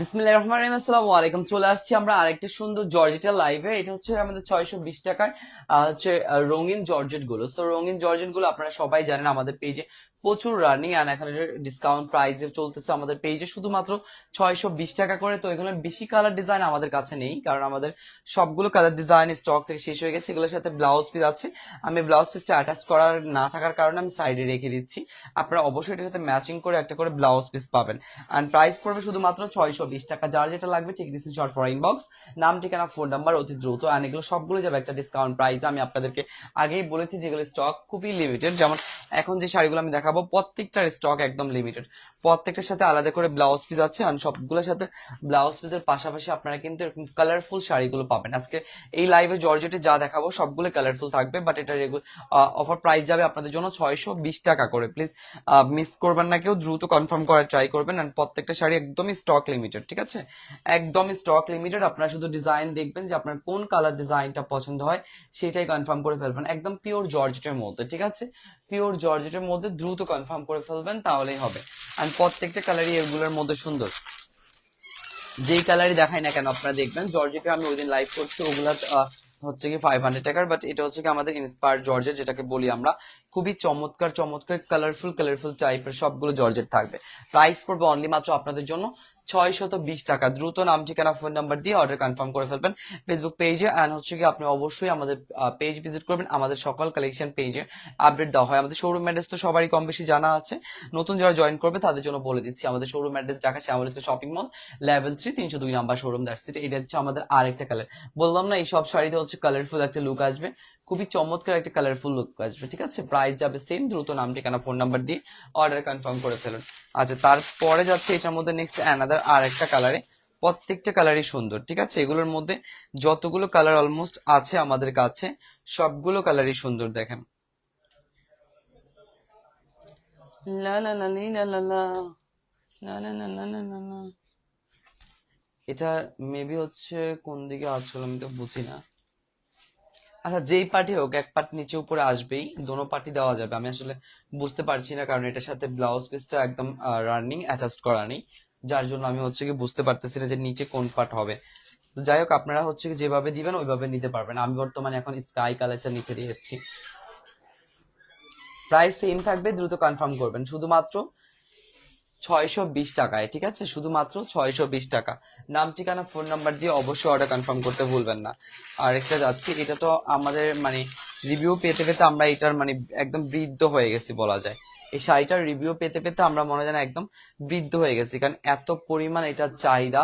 বিসমিল্লাহির রহমানির রহিম, আসসালামু আলাইকুম। চলে আসছি আমরা আরেকটা সুন্দর জর্জেটের লাইভে এটা হচ্ছে আমাদের ছয়শো বিশ টাকার হচ্ছে রঙিন জর্জেটগুলো। সো রঙিন জর্জেটগুলো আপনারা সবাই জানেন আমাদের পেজে প্রচুর রানিং আর এখানে ডিসকাউন্ট প্রাইসে চলতেছে আমাদের পেজে শুধুমাত্র ছয়শো বিশ টাকা করে। তো এগুলো বেশি কালার ডিজাইন আমাদের কাছে নেই, কারণ আমাদের সবগুলো কালার ডিজাইন স্টক থেকে শেষ হয়ে গেছে। এগুলোর সাথে ব্লাউজ পিস আছে। আমি ব্লাউজ পিসটা অ্যাটাচ করার না থাকার কারণে আমি সাইডে রেখে দিচ্ছি। আপনারা অবশ্যই এটার সাথে ম্যাচিং করে একটা করে ব্লাউজ পিস পাবেন। অ্যান্ড প্রাইস পড়বে শুধুমাত্র ছয়শো বিশ টাকা। যার যেটা লাগবে ঠিক দিচ্ছি শর্ট ফর ইনবক্স নাম, ঠিকানা ফোন নাম্বার অতি দ্রুত। অ্যান্ড এগুলো সবগুলো যাবে একটা ডিসকাউন্ট প্রাইস আমি আপনাদেরকে আগেই বলেছি যেগুলো স্টক খুবই লিমিটেড যেমন এখন যে শাড়িগুলো আমি দেখাবো। প্রত্যেকটার স্টক একদম লিমিটেড প্রত্যেকটার সাথে আলাদা করে ব্লাউজ পিস আছে আর সবগুলোর সাথে ব্লাউজ পিসের পাশাপাশি আপনারা কিন্তু এরকম কালারফুল শাড়িগুলো পাবেন। আজকে এই লাইভে জর্জেটে যা দেখাবো সবগুলো কালারফুল থাকবে বাট এটা রেগুলার অফার প্রাইস যাবে আপনাদের জন্য ছয়শো বিশ টাকা করে। প্লিজ মিস করবেন না কেউ, দ্রুত কনফার্ম করার ট্রাই করবেন আর প্রত্যেকটা শাড়ি একদমই স্টক লিমিটেড ঠিক আছে? একদমই স্টক লিমিটেড আপনারা শুধু ডিজাইন দেখবেন যে আপনার কোন কালার ডিজাইনটা পছন্দ হয়, সেটাই কনফার্ম করে ফেলবেন। একদম পিওর জর্জেটের মধ্যে, ঠিক আছে? পিওর জর্জেটের মধ্যে দ্রুত কনফার্ম করে ফেলবেন, তাহলেই হবে। আর প্রত্যেকটা কালারই এগুলোর মধ্যে সুন্দর। যেই কালারই দেখাই না কেন, আপনারা দেখবেন জর্জেটে আমি ওই দিন লাইভ করছি, ওগুলা হচ্ছে কি ফাইভ হান্ড্রেড টাকার বাট এটা হচ্ছে কি আমাদের ইন্সপায়ার জর্জেট যেটাকে বলি আমরা, খুবই চমৎকার চমৎকার কালারফুল কালারফুল টাইপের সবগুলো জর্জেট থাকবে। প্রাইস পড়বে অনলি মাত্র আপনাদের জন্য ছয় শত বিশ টাকা। দ্রুত নাম, ঠিকানা ফোন নাম্বার দিয়ে অর্ডার কনফার্ম করে ফেলবেন ফেসবুক পেজে অ্যান্ড হচ্ছে কি, আপনি অবশ্যই আমাদের পেজ ভিজিট করবেন। আমাদের সকল কালেকশন পেজে আপডেট দেওয়া হয়। আমাদের শোরুম অ্যাড্রেস তো সবারই কম বেশি জানা আছে। নতুন যারা জয়েন করবে, তাদের জন্য বলে দিচ্ছি, আমাদের showroom address Dhaka Shyamol shopping mall level three তিনশো দুই নাম্বার শোরুম দ্যাটস এটা হচ্ছে আমাদের আরেকটা কালার বললাম না এই সব শাড়িতে হচ্ছে কালারফুল একটা লুক আসবে। খুবই চমৎকার একটা কালারফুল লুক আসবে, ঠিক আছে? প্রাইস যাবে সেম দ্রুত নাম ঠিকানা ফোন নাম্বার দিয়ে অর্ডার কনফার্ম করে ফেলুন। আচ্ছা তারপরে যাচ্ছে এটার মধ্যে নেক্সট অ্যানাদার আর একটা কালারে প্রত্যেকটা কালারই সুন্দর, ঠিক আছে? এগুলোর মধ্যে যতগুলো কালার অলমোস্ট আছে আমাদের কাছে, সবগুলো কালারই সুন্দর, দেখেন। এটা মেবি হচ্ছে কোন দিকে আসলে আমি তো বুঝি না। আচ্ছা যেই পার্টি হোক, এক পার্ট নিচে উপরে আসবেই, দোনো পার্টি দেওয়া যাবে। আমি আসলে বুঝতে পারছি না, কারণ এটার সাথে ব্লাউজ পিসটা একদম রানিং অ্যাটাচড করা নেই। যার জন্য আমি হচ্ছে কি বুঝতে পারতেছি না যে নিচে কোন পার্ট হবে। যাই হোক, আপনারা হচ্ছে কি যেভাবে দিবেন, ওইভাবে নিতে পারবেন। আমি বর্তমানে এখন স্কাই কালারটা নিচে দিয়েছি প্রাইস সেম থাকবে, দ্রুত কনফার্ম করবেন। শুধুমাত্র ছয়শো বিশ টাকায়, ঠিক আছে? শুধুমাত্র ছয়শো বিশ টাকা। নাম, ঠিকানা ফোন নাম্বার দিয়ে অবশ্যই অর্ডার কনফার্ম করতে ভুলবেন না। আর একটা যাচ্ছি, এটা তো আমাদের মানে রিভিউ পেতে পেতে আমরা এটার মানে একদম বৃদ্ধ হয়ে গেছি বলা যায়। এই শাড়িটার রিভিউ পেতে পেতে আমরা মনে হয় একদম বৃদ্ধ হয়ে গেছি, কারণ এত পরিমাণ এটার চাহিদা।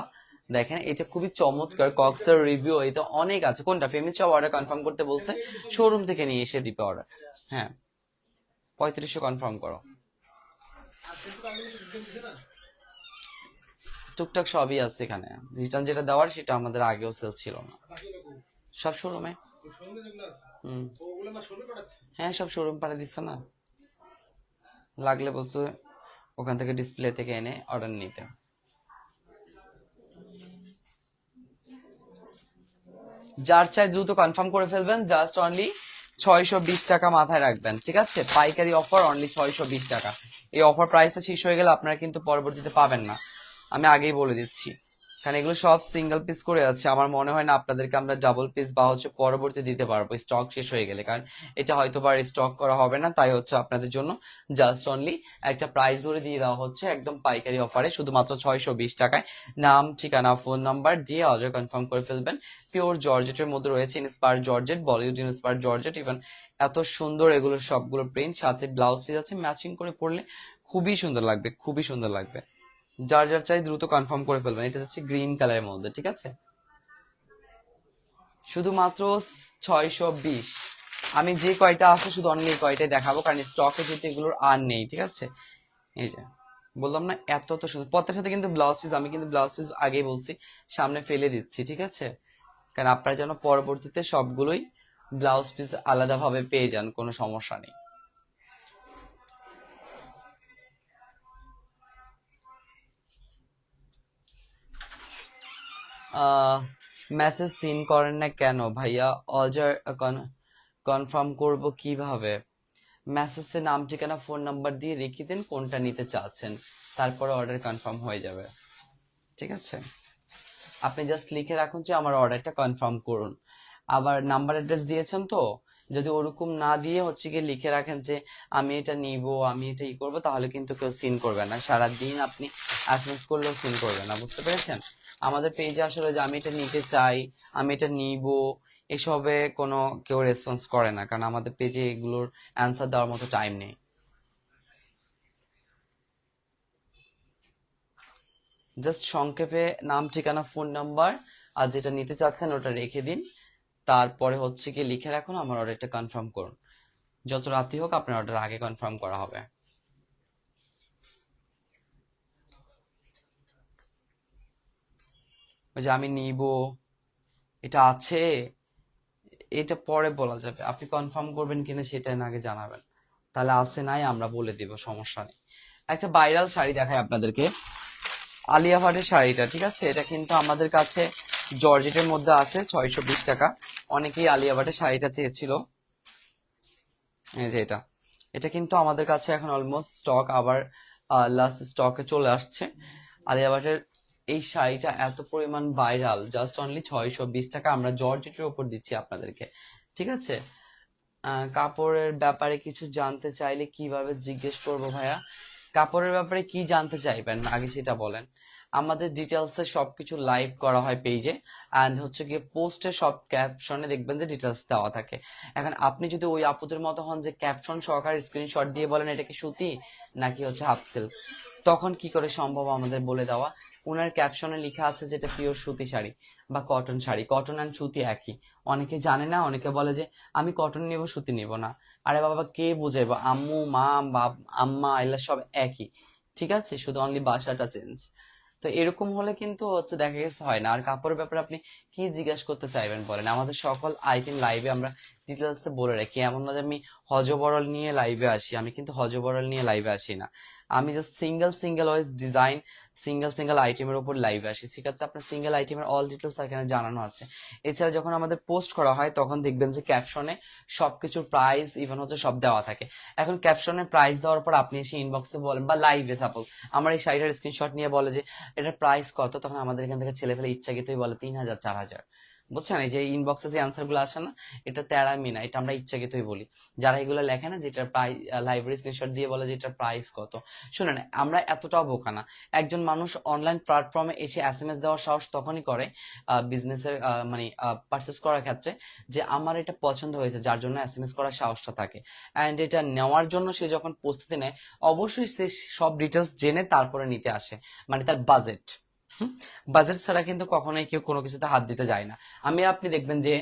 দেখেন, এটা খুবই চমৎকার কক্সের রিভিউ এটা অনেক আছে। কোনটা? ফেমি চপ অর্ডার কনফার্ম করতে বলছে। শোরুম থেকে নিয়ে এসে দিবে অর্ডার হ্যাঁ। পঁয়ত্রিশশো কনফার্ম করো। টুকটাক সবই আছে এখানে। রিটার্ন যেটা দেওয়ার সেটা আমাদের আগেও সেল ছিল না। সব শোরুমে হ্যাঁ সব শোরুম পাড়ে দিচ্ছে না। লাগলে বলছো ওখান থেকে ডিসপ্লে থেকে এনে অর্ডার নিতে। যার চাই দ্রুত কনফার্ম করে ফেলবেন জাস্ট অনলি ছয়শো বিশ টাকা মাথায় রাখবেন, ঠিক আছে? পাইকারি অফার অনলি ছয়শো বিশ টাকা। এই অফার প্রাইসটা শেষ হয়ে গেলে আপনারা কিন্তু পরবর্তীতে পাবেন না। আমি আগেই বলে দিচ্ছি। কারণ এগুলো সব সিঙ্গেল পিস করে আছে। আমার মনে হয় না আপনাদেরকে আমরা ডাবল পিস বা হচ্ছে পরবর্তী দিতে পারব। স্টক শেষ হয়ে গেলে। কারণ এটা হয়তো বা স্টক করা হবে না। তাই হচ্ছে আপনাদের জন্য জাস্ট অনলি একটা প্রাইস ধরে দিয়ে দেওয়া হচ্ছে একদম পাইকারি অফারে শুধুমাত্র ছয়শো বিশ টাকায়। নাম, ঠিকানা ফোন নাম্বার দিয়ে অর্ডার কনফার্ম করে ফেলবেন। পিওর জর্জেটের মধ্যে রয়েছে inspire georgette Bollywood inspire georgette even এত সুন্দর এগুলো সবগুলো প্রিন্ট সাথে ব্লাউজ পিস আছে। ম্যাচিং করে পরলে খুবই সুন্দর লাগবে, খুবই সুন্দর লাগবে। যার যার চাই দ্রুত কনফার্ম করে ফেলবেন। এটা হচ্ছে গ্রিন কালারের মধ্যে, ঠিক আছে? শুধুমাত্র ছয়শো বিশ। আমি যে কয়টা আছে শুধু অন্য কয়টাই দেখাবো, কারণ স্টকে যেহেতু এগুলোর আর নেই, ঠিক আছে? এই যে, বললাম না, এত তো সুন্দর। পথের সাথে কিন্তু ব্লাউজ পিস আমি কিন্তু ব্লাউজ পিস আগেই বলছি, সামনে ফেলে দিচ্ছি, ঠিক আছে? কারণ আপনারা যেন পরবর্তীতে সবগুলোই ব্লাউজ পিস আলাদাভাবে পেয়ে যান, কোনো সমস্যা নেই। মেসেজ সিন করেন না কেন? ভাইয়া অজার কনফার্ম করব কীভাবে? মেসেজে নাম, ঠিকানা ফোন নাম্বার দিয়ে রেখে দিন কোনটা নিতে চাচ্ছেন। তারপরে অর্ডার কনফার্ম হয়ে যাবে। ঠিক আছে? আপনি জাস্ট লিখে রাখুন যে আমার অর্ডারটা কনফার্ম করুন। আবার নাম্বার অ্যাড্রেস দিয়েছেন তো? যদি ওরকম না দিয়ে হচ্ছে গিয়ে লিখে রাখেন যে, আমি এটা নিব, আমি এটা ই করব, তাহলে কিন্তু কেউ সিন করবে না। সারাদিন আপনি অ্যাসেস করলেও সিন করবে না, বুঝতে পেরেছেন? আমাদের পেজে আসলে যে, আমি এটা নিতে চাই, আমি এটা নিব, এসবে কোনো কেউ রেসপন্স করে না, কারণ আমাদের পেজে এগুলোর অ্যান্সার দেওয়ার মতো টাইম নেই। জাস্ট সংক্ষেপে নাম, ঠিকানা ফোন নাম্বার আর যেটা নিতে চাচ্ছেন ওটা রেখে দিন। তারপরে হচ্ছে কি লিখে রাখুন, আমার অর্ডারটা কনফার্ম করুন। যত রাতি হোক আপনার অর্ডার আগে কনফার্ম করা হবে। ওই যে আমি নিব, এটা আছে, এটা পরে বলা যাবে। আপনি কনফার্ম করবেন কিনা সেটা না আগে জানাবেন। তাহলে আছে নাই, আমরা বলে দিব, সমস্যা নেই। একটা ভাইরাল শাড়ি দেখাই আপনাদেরকে। আলিয়া ভাটের শাড়িটা, ঠিক আছে? এটা কিন্তু আমাদের কাছে জর্জেটের মধ্যে আছে, ছয়শো বিশ টাকা। অনেকেই আলিয়া ভাটের শাড়িটা চেয়েছিল। এই যে এটা। এটা কিন্তু আমাদের কাছে এখন অলমোস্ট স্টক আবার লাস্ট স্টকে চলে আসছে। আলিয়া ভাটের এই শাড়িটা এত পরিমাণ ভাইরাল জাস্ট অনলি ছয়শো বিশ টাকা আমরা জর্জেটের উপর দিচ্ছি আপনাদেরকে। ঠিক আছে? কাপড়ের ব্যাপারে কিছু জানতে চাইলে কীভাবে জিজ্ঞেস করব ভাইয়া? কাপড়ের ব্যাপারে কি জানতে চাইবেন? আগে সেটা বলেন। আমাদের ডিটেলসে সবকিছু লাইভ করা হয় পেজে অ্যান্ড হচ্ছে গিয়ে পোস্টে সব ক্যাপশনে দেখবেন যে ডিটেলস দেওয়া থাকে। এখন আপনি যদি ওই আপুদের মতো হন যে ক্যাপশন সহকারে স্ক্রিনশট দিয়ে বলেন, এটা কি সুতি নাকি হচ্ছে হাফ সিল্ক তখন কি করে সম্ভব আমাদের বলে দেওয়া? ওনার ক্যাপশনে লেখা আছে যেটা পিওর সুতি শাড়ি বা কটন শাড়ি। কটন অ্যান্ড সুতি একই। অনেকে জানে না, অনেকে বলে যে, আমি কটন নিব, সুতি নিব না। আরে বাবা, কে বুঝাইবো? আম্মু, মা আম্মা এগুলা সব একই। ঠিক আছে? শুধু অনলি বাসাটা চেঞ্জ তো এরকম হলে কিন্তু হচ্ছে দেখা গেছে হয় না। আর কাপড়ের ব্যাপারে আপনি কি জিজ্ঞাসা করতে চাইবেন বলেন? আমাদের সকল আইটেম লাইভে আমরা ডিটেলস বলে রাখি। এমন না যে আমি হজবরল নিয়ে লাইভে আসি। আমি কিন্তু হজবরল নিয়ে লাইভে আসি না। আমি just single single wise design single single আইটেমের উপর লাইভে আসি। আছে আপনার সিঙ্গেল আইটেমের অল ডিটেলস এখানে জানানো আছে। এছাড়া যখন আমাদের পোস্ট করা হয়, তখন দেখবেন যে ক্যাপশনে সবকিছুর প্রাইস ইভেন হচ্ছে সব দেওয়া থাকে। এখন ক্যাপশনে প্রাইস দেওয়ার পর আপনি এসে ইনবক্সে বলেন বা লাইভে সাপোজ আমার এই শাড়িটার স্ক্রিনশট নিয়ে বলে যে, এটার প্রাইস কত? তখন আমাদের এখান থেকে ছেলে ফেলে ইচ্ছাকৃতই বলে তিন হাজার, চার হাজার। বুঝছেন? এই যে ইনবক্সে যে অ্যান্সারগুলো আসে না, এটা তেরামি না এটা আমরা ইচ্ছাকৃতই বলি। যারা এগুলো লেখে না, যেটার প্রাইস লাইব্রেরি স্ক্রিনশট দিয়ে বলে যে এটার প্রাইস কত। শুনেন, আমরা এতটাও বোকা না। একজন মানুষ অনলাইন প্ল্যাটফর্মে এসে এস এম এস দেওয়ার সাহস তখনই করে বিজনেসের মানে পারচেস করার ক্ষেত্রে যে আমার এটা পছন্দ হয়েছে, যার জন্য এস এম এস করার সাহসটা থাকে। অ্যান্ড এটা নেওয়ার জন্য সে যখন প্রস্তুতি নেয়, অবশ্যই সে সব ডিটেলস জেনে তারপরে নিতে আসে মানে তার বাজেট বাজেট ছাড়া কিন্তু কখনোই কেউ কোনো কিছুতে হাত দিতে যায় না। আমি, আপনি দেখবেন যে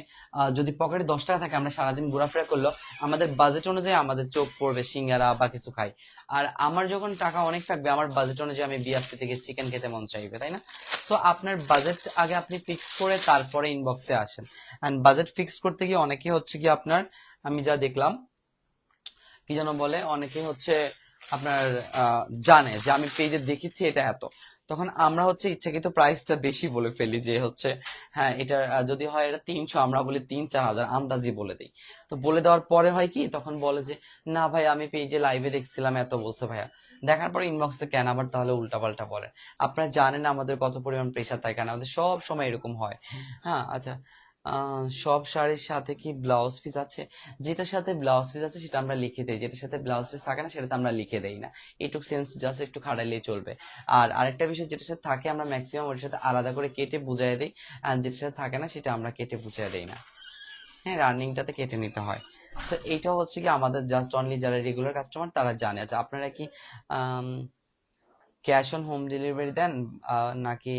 যদি পকেটে দশ টাকা থাকে, আমরা সারাদিন ঘোরাফেরা করল আমাদের বাজেট অনুযায়ী আমাদের চোখ পড়বে, সিঙ্গারা বা কিছু খাই। আর আমার যখন টাকা অনেক থাকবে, আমার বাজেট অনুযায়ী আমি বিএফসি থেকে চিকেন খেতে মন চাইবে, তাই না? তো আপনার বাজেট আগে আপনি ফিক্স করে তারপরে ইনবক্সে আসেন। অ্যান্ড বাজেট ফিক্স করতে গিয়ে অনেকে হচ্ছে কি আপনার, আমি যা দেখলাম, কি যেন বলে অনেকে হচ্ছে আপনার জানে যে আমি পেজে দেখেছি এটা এত। তখন আমরা হচ্ছে ইচ্ছাকৃত প্রাইসটা বেশি বলে ফেলি যে হচ্ছে হ্যাঁ এটা যদি হয় এটা তিনশো, আমরা বলি তিন, চার হাজার আন্দাজি বলে দিই। তো বলে দেওয়ার পরে হয় কি, তখন বলে যে, না ভাই, আমি পেজে লাইভে দেখছিলাম, এত বলছে ভাইয়া। দেখার পরে ইনবক্সে কেন আবার তাহলে উল্টাপাল্টা বলেন আপনারা জানেন আমাদের কত পরিমাণ প্রেশার থাকে কেন আমাদের সব সময় এরকম হয়। হ্যাঁ আচ্ছা সব শাড়ির সাথে কি ব্লাউজ পিস আছে? যেটার সাথে ব্লাউজ পিস আছে সেটা আমরা লিখে দিই। যেটার সাথে ব্লাউজ পিস থাকে না সেটাতে আমরা লিখে দেই না। এইটুক সেন্স জাস্ট একটু খাটাইলেই চলবে। আর আরেকটা বিষয় যেটার সাথে থাকে আমরা ম্যাক্সিমাম ওটার সাথে আলাদা করে কেটে বুঝাই দিই। আর যেটার সাথে থাকে না সেটা আমরা কেটে বুঝাই দেই না। হ্যাঁ রানিংটাতে কেটে নিতে হয়। তো এইটা হচ্ছে কি আমাদের জাস্ট অনলি যারা রেগুলার কাস্টমার তারা জানে। আচ্ছা আপনারা কি ক্যাশ অন হোম ডেলিভারি দেন নাকি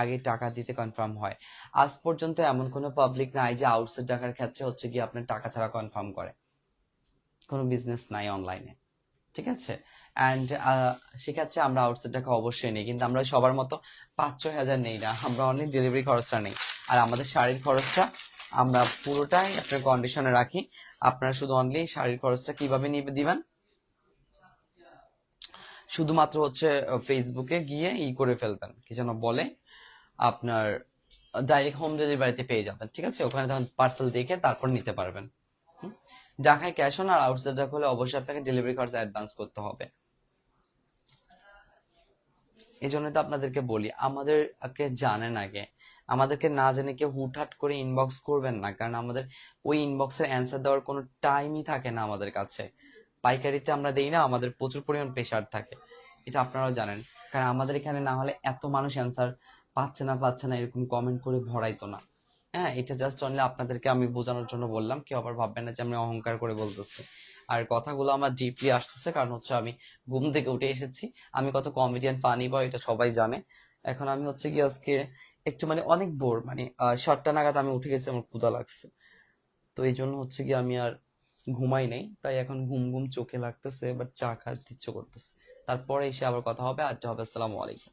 আগে টাকা দিতে কনফার্ম হয়। আজ পর্যন্ত এমন কোনো পাবলিক নাই যে আউটসাইড টাকার ক্ষেত্রে হচ্ছে কি আপনার টাকা ছাড়া কনফার্ম করে। কোনো বিজনেস নাই অনলাইনে ঠিক আছে? অ্যান্ড সেক্ষেত্রে আমরা আউটসাইড টাকা অবশ্যই নেই। কিন্তু আমরা সবার মতো পাঁচ ছয় হাজার নেই না। আমরা অনলি ডেলিভারি খরচটা নেই। আর আমাদের শাড়ির খরচটা আমরা পুরোটাই আপনার কন্ডিশনে রাখি। আপনারা শুধু অনলি শাড়ির খরচটা কীভাবে নিবে দিবেন? শুধুমাত্র হচ্ছে ফেসবুকে গিয়ে ই করে ফেলবেন। কি যেন বলে? আপনার ডাইরেক্ট হোম ডেলিভারিতে পেয়ে যাবেন, ঠিক আছে? ওখানে তখন পার্সেল দেখে তারপর নিতে পারবেন? ঢাকায় ক্যাশ অন আর আউটসাইড হলে অবশ্যই আপনাকে ডেলিভারি খরচ অ্যাডভান্স করতে হবে। এই জন্য তো আপনাদেরকে বলি, আমাদেরকে জানেন আগে। আমাদেরকে না জেনে কেউ হুটহাট করে ইনবক্স করবেন না, কারণ আমাদের ওই ইনবক্সের অ্যান্সার দেওয়ার কোনো টাইমই থাকে না আমাদের কাছে। পাইকারিতে আমরা দেই না, আমাদের প্রচুর পরিমাণ প্রেশার থাকে। এটা আপনারাও জানেন। কারণ আমাদের এখানে না হলে এত মানুষ অ্যান্সার পাচ্ছে না পাচ্ছে না এরকম কমেন্ট করে ভরাইতো না। হ্যাঁ এটা জাস্ট অনলি আপনাদেরকে আমি বোঝানোর জন্য বললাম, কেউ আবার ভাববেন না যে আমি অহংকার করে বলতেছি। আর কথাগুলো আমার ডিপলি আসতেছে, কারণ হচ্ছে আমি ঘুম থেকে উঠে এসেছি। আমি কত কমেডিয়ান ফানি বয় এটা সবাই জানে। এখন আমি হচ্ছে কি আজকে একটু মানে অনেক বোর মানে সাতটা নাগাদ আমি উঠে গেছি, আমার ক্ষুধা লাগছে। তো এই জন্য হচ্ছে কি আমি আর ঘুমাই নাই, তাই এখন ঘুম ঘুম চোখে লাগতেছে বাট চা খাইতে ইচ্ছে করতেছে। তারপরে এসে আবার কথা হবে, আড্ডা হবে, আসসালামু আলাইকুম।